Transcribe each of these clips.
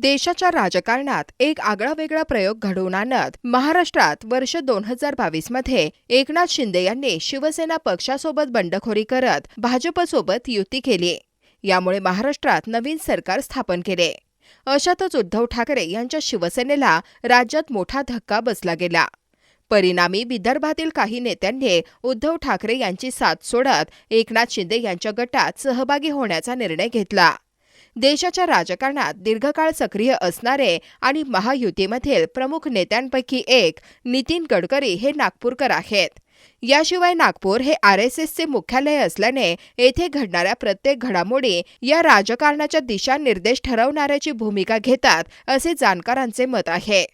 देशाच्या राजकारणात एक आगळावेगळा प्रयोग घडवून आणत महाराष्ट्रात वर्ष दोन हजार बावीसमध्ये एकनाथ शिंदे यांनी शिवसेना पक्षासोबत बंडखोरी करत भाजपसोबत युती केली. यामुळे महाराष्ट्रात नवीन सरकार स्थापन केले. अशातच उद्धव ठाकरे यांच्या शिवसेनेला राज्यात मोठा धक्का बसला गेला. परिणामी विदर्भातील काही नेत्यांनी उद्धव ठाकरे यांची साथ सोडत एकनाथ शिंदे यांच्या गटात सहभागी होण्याचा निर्णय घेतला. देशाच्या राजकारणात दीर्घकाळ सक्रिय असणारे आणि महायुतीमधील प्रमुख नेत्यांपैकी एक नितीन गडकरी हे नागपूरकर आहेत. याशिवाय नागपूर हे आर एस एसचे मुख्यालय असल्याने येथे घडणाऱ्या प्रत्येक घडामोडी या राजकारणाच्या दिशानिर्देश ठरवणाऱ्याची भूमिका घेतात असे जाणकारांचे मत आहे.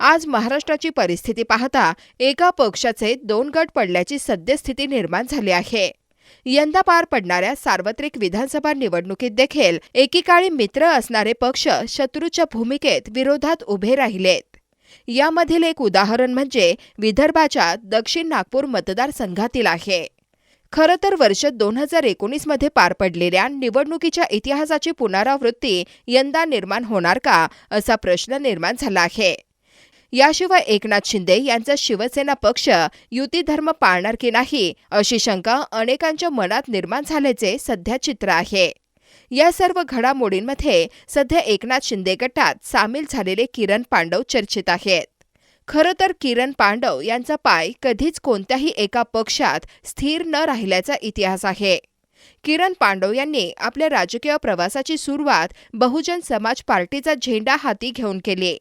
आज महाराष्ट्राची परिस्थिती पाहता एका पक्षाचे दोन गट पडल्याची सद्यस्थिती निर्माण झाली आहे. यंदा पार पडणाऱ्या सार्वत्रिक विधानसभा निवडणुकीत देखील एकीकाळी मित्र असणारे पक्ष शत्रूच्या भूमिकेत विरोधात उभे राहिलेत. यामधील एक उदाहरण म्हणजे विदर्भाच्या दक्षिण नागपूर मतदारसंघातील आहे. खरं तर वर्ष दोन हजार एकोणीसमध्ये पार पडलेल्या निवडणुकीच्या इतिहासाची पुनरावृत्ती यंदा निर्माण होणार का असा प्रश्न निर्माण झाला आहे. याशिवाय एकनाथ शिंदे यांचा शिवसेना पक्ष युती धर्म पाळणार की नाही अशी शंका अनेकांच्या मनात निर्माण झाल्याचे सध्या चित्र आहे. या सर्व घडामोडींमध्ये सध्या एकनाथ शिंदे गटात सामील झालेले किरण पांडव चर्चेत आहेत. खरं तर किरण पांडव यांचा पाय कधीच कोणत्याही एका पक्षात स्थिर न राहिल्याचा इतिहास आहे. किरण पांडव यांनी आपल्या राजकीय प्रवासाची सुरुवात बहुजन समाज पार्टीचा झेंडा हाती घेऊन केली.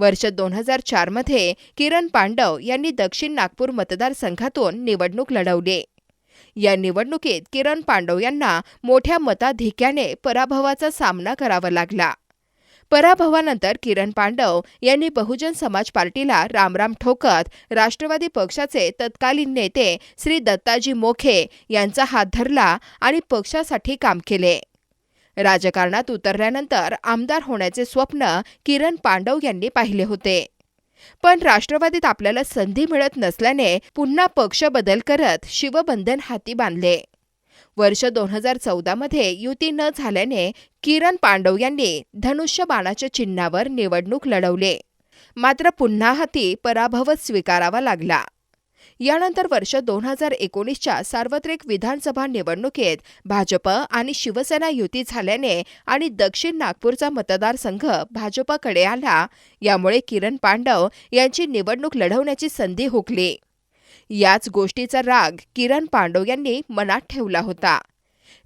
वर्ष दोन हजार चारमध्ये किरण पांडव यांनी दक्षिण नागपूर मतदारसंघातून निवडणूक लढवली. या निवडणुकीत किरण पांडव यांना मोठ्या मताधिक्याने पराभवाचा सामना करावा लागला. पराभवानंतर किरण पांडव यांनी बहुजन समाज पार्टीला रामराम ठोकत राष्ट्रवादी पक्षाचे तत्कालीन नेते श्री दत्ताजी मोखे यांचा हात धरला आणि पक्षासाठी काम केले. राजकारणात उतरल्यानंतर आमदार होण्याचे स्वप्न किरण पांडव यांनी पाहिले होते. पण राष्ट्रवादीत आपल्याला संधी मिळत नसल्याने पुन्हा पक्ष बदल करत शिवबंधन हाती बांधले. वर्ष दोन हजार चौदामध्ये युती न झाल्याने किरण पांडव यांनी धनुष्य बाणाच्या चिन्हावर निवडणूक लढवले. मात्र पुन्हा हाती पराभवच स्वीकारावा लागला. यानंतर वर्ष दोन हजार एकोणीसच्या सार्वत्रिक विधानसभा निवडणुकीत भाजप आणि शिवसेना युती झाल्याने आणि दक्षिण नागपूरचा मतदारसंघ भाजपकडे आला. यामुळे किरण पांडव यांची निवडणूक लढवण्याची संधी हुकली. याच गोष्टीचा राग किरण पांडव यांनी मनात ठेवला होता.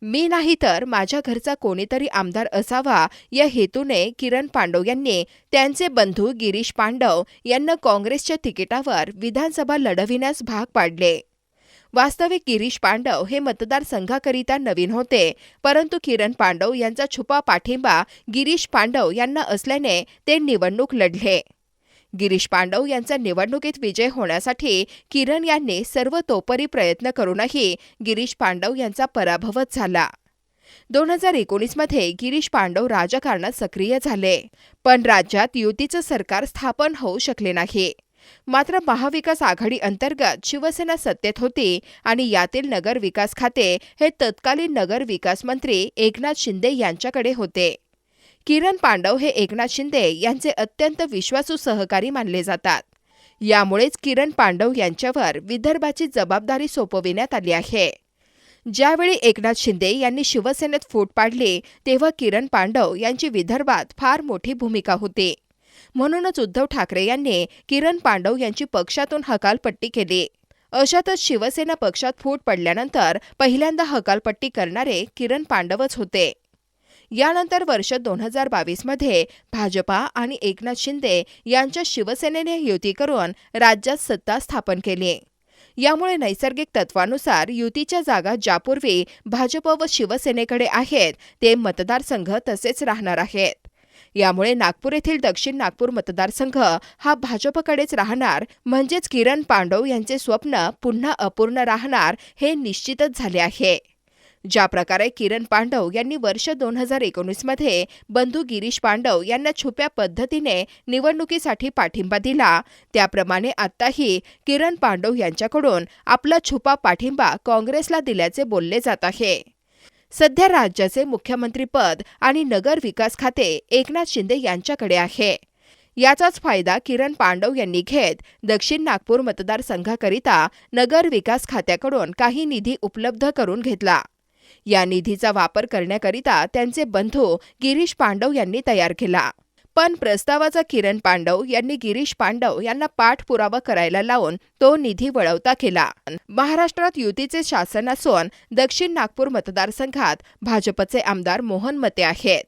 मी नाही तर माझ्या घरचा कोणीतरी आमदार असावा या हेतूने किरण पांडव यांनी त्यांचे बंधू गिरीश पांडव यांना काँग्रेसच्या तिकिटावर विधानसभा लढविण्यास भाग पाडले. वास्तविक गिरीश पांडव हे मतदारसंघाकरिता नवीन होते परंतु किरण पांडव यांचा छुपा पाठिंबा गिरीश पांडव यांना असल्याने ते निवडणूक लढले. गिरीश पांडव यांचा निवडणुकीत विजय होण्यासाठी किरण यांनी सर्वतोपरी प्रयत्न करूनही गिरीश पांडव यांचा पराभवच झाला. दोन हजार एकोणीसमध्ये गिरीश पांडव राजकारणात सक्रिय झाले पण राज्यात युतीचं सरकार स्थापन होऊ शकले नाही. मात्र महाविकास आघाडी अंतर्गत शिवसेना सत्तेत होती आणि यातील नगर विकास खाते हे तत्कालीन नगर विकास मंत्री एकनाथ शिंदे यांच्याकडे होते. किरण पांडव हे एकनाथ शिंदे यांचे अत्यंत विश्वासू सहकारी मानले जातात. यामुळेच किरण पांडव यांच्यावर विदर्भाची जबाबदारी सोपविण्यात आली आहे. ज्यावेळी एकनाथ शिंदे यांनी शिवसेनेत फूट पाडली तेव्हा किरण पांडव यांची विदर्भात फार मोठी भूमिका होती. म्हणूनच उद्धव ठाकरे यांनी किरण पांडव यांची पक्षातून हकालपट्टी केली. अशातच शिवसेना पक्षात फूट पडल्यानंतर पहिल्यांदा हकालपट्टी करणारे किरण पांडवच होते. यानंतर वर्ष दोन हजार बावीसमध्ये भाजपा आणि एकनाथ शिंदे यांच्या शिवसेनेने युती करून राज्यात सत्ता स्थापन केली. यामुळे नैसर्गिक तत्वानुसार युतीच्या जागा ज्यापूर्वी भाजप व शिवसेनेकडे आहेत ते मतदारसंघ तसेच राहणार आहेत. यामुळे नागपूर येथील दक्षिण नागपूर मतदारसंघ हा भाजपकडेच राहणार म्हणजेच किरण पांडव यांचे स्वप्न पुन्हा अपूर्ण राहणार हे निश्चितच झाले आहे. ज्या प्रकारे किरण पांडव यांनी वर्ष दोन हजार एकोणीसमध्ये बंधू गिरीश पांडव यांना छुप्या पद्धतीने निवडणुकीसाठी पाठिंबा दिला. त्याप्रमाणे आत्ताही किरण पांडव यांच्याकडून आपला छुपा पाठिंबा काँग्रेसला दिल्याचे बोलले जात आहे. सध्या राज्याचे मुख्यमंत्रीपद आणि नगर विकास खाते एकनाथ शिंदे यांच्याकडे आहे. याचाच फायदा किरण पांडव यांनी घेत दक्षिण नागपूर मतदारसंघाकरिता नगर विकास खात्याकडून काही निधी उपलब्ध करून घेतला. या निधीचा वापर करण्याकरिता त्यांचे बंधू गिरीश पांडव यांनी तयार केला. पण प्रस्तावाचा किरण पांडव यांनी गिरीश पांडव यांना पाठपुरावा करायला लावून तो निधी वळवता केला. महाराष्ट्रात युतीचे शासन असून दक्षिण नागपूर मतदारसंघात भाजपचे आमदार मोहन मते आहेत.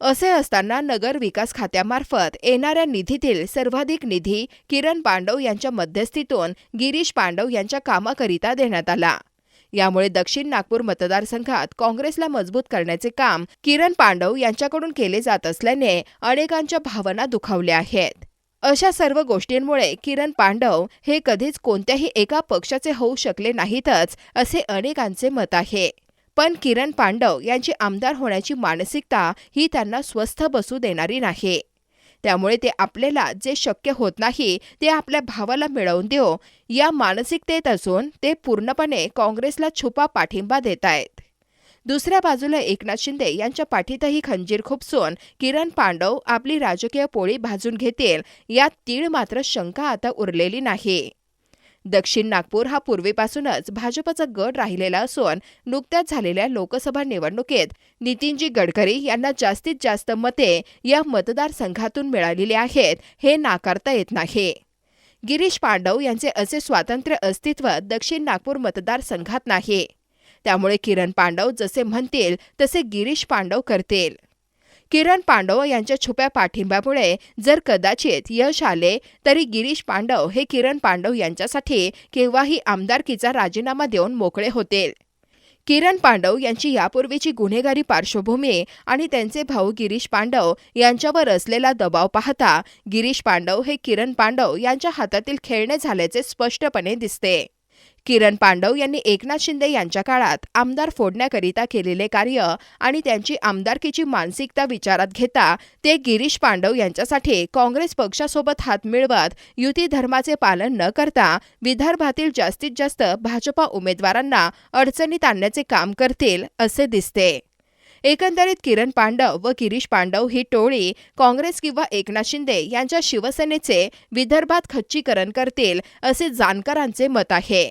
असे असताना नगर विकास खात्यामार्फत येणाऱ्या निधीतील सर्वाधिक निधी किरण पांडव यांच्या मध्यस्थीतून गिरीश पांडव यांच्या कामाकरिता देण्यात आला. यामुळे दक्षिण नागपूर मतदारसंघात काँग्रेसला मजबूत करण्याचे काम किरण पांडव यांच्याकडून केले जात असल्याने अनेकांच्या भावना दुखावल्या आहेत. अशा सर्व गोष्टींमुळे किरण पांडव हे कधीच कोणत्याही एका पक्षाचे होऊ शकले नाहीतच असे अनेकांचे मत आहे. पण किरण पांडव यांची आमदार होण्याची मानसिकता ही त्यांना स्वस्थ बसू देणारी नाही. त्यामुळे ते आपल्याला जे शक्य होत नाही ते आपल्या भावाला मिळवून देऊ. या मानसिकतेत असून ते पूर्णपणे काँग्रेसला छुपा पाठिंबा देत आहेत. दुसऱ्या बाजूला एकनाथ शिंदे यांच्या पाठीतही खंजीर खुपसून किरण पांडव आपली राजकीय पोळी भाजून घेतील यात तीळ मात्र शंका आता उरलेली नाही. दक्षिण नागपूर हा पूर्वीपासूनच भाजपचा गड राहिलेला असून नुकत्याच झालेल्या लोकसभा निवडणुकीत नितीनजी गडकरी यांना जास्तीत जास्त मते या मतदारसंघातून मिळालेली आहेत हे नाकारता येत नाही. गिरीश पांडव यांचे असे स्वातंत्र्य अस्तित्व दक्षिण नागपूर मतदारसंघात नाही. त्यामुळे किरण पांडव जसे म्हणतील तसे गिरीश पांडव करतील. किरण पांडव यांच्या छुप्या पाठिंब्यामुळे जर कदाचित यश आले तरी गिरीश पांडव हे किरण पांडव यांच्यासाठी केव्हाही आमदारकीचा राजीनामा देऊन मोकळे होतील. किरण पांडव यांची यापूर्वीची गुन्हेगारी पार्श्वभूमी आणि त्यांचे भाऊ गिरीश पांडव यांच्यावर असलेला दबाव पाहता गिरीश पांडव हे किरण पांडव यांच्या हातातील खेळणे झाल्याचे स्पष्टपणे दिसते. किरण पांडव यांनी एकनाथ शिंदे यांच्या काळात आमदार फोडण्याकरिता केलेले कार्य आणि त्यांची आमदारकीची मानसिकता विचारात घेता ते गिरीश पांडव यांच्यासाठी काँग्रेस पक्षासोबत हात मिळवत युती धर्माचे पालन न करता विदर्भातील जास्तीत जास्त भाजपा उमेदवारांना अडचणीत आणण्याचे काम करतील असे दिसते. एकंदरीत किरण पांडव व गिरीश पांडव ही टोळी काँग्रेस किंवा एकनाथ शिंदे यांच्या शिवसेनेचे विदर्भात खच्चीकरण करतील असे जाणकारांचे मत आहे.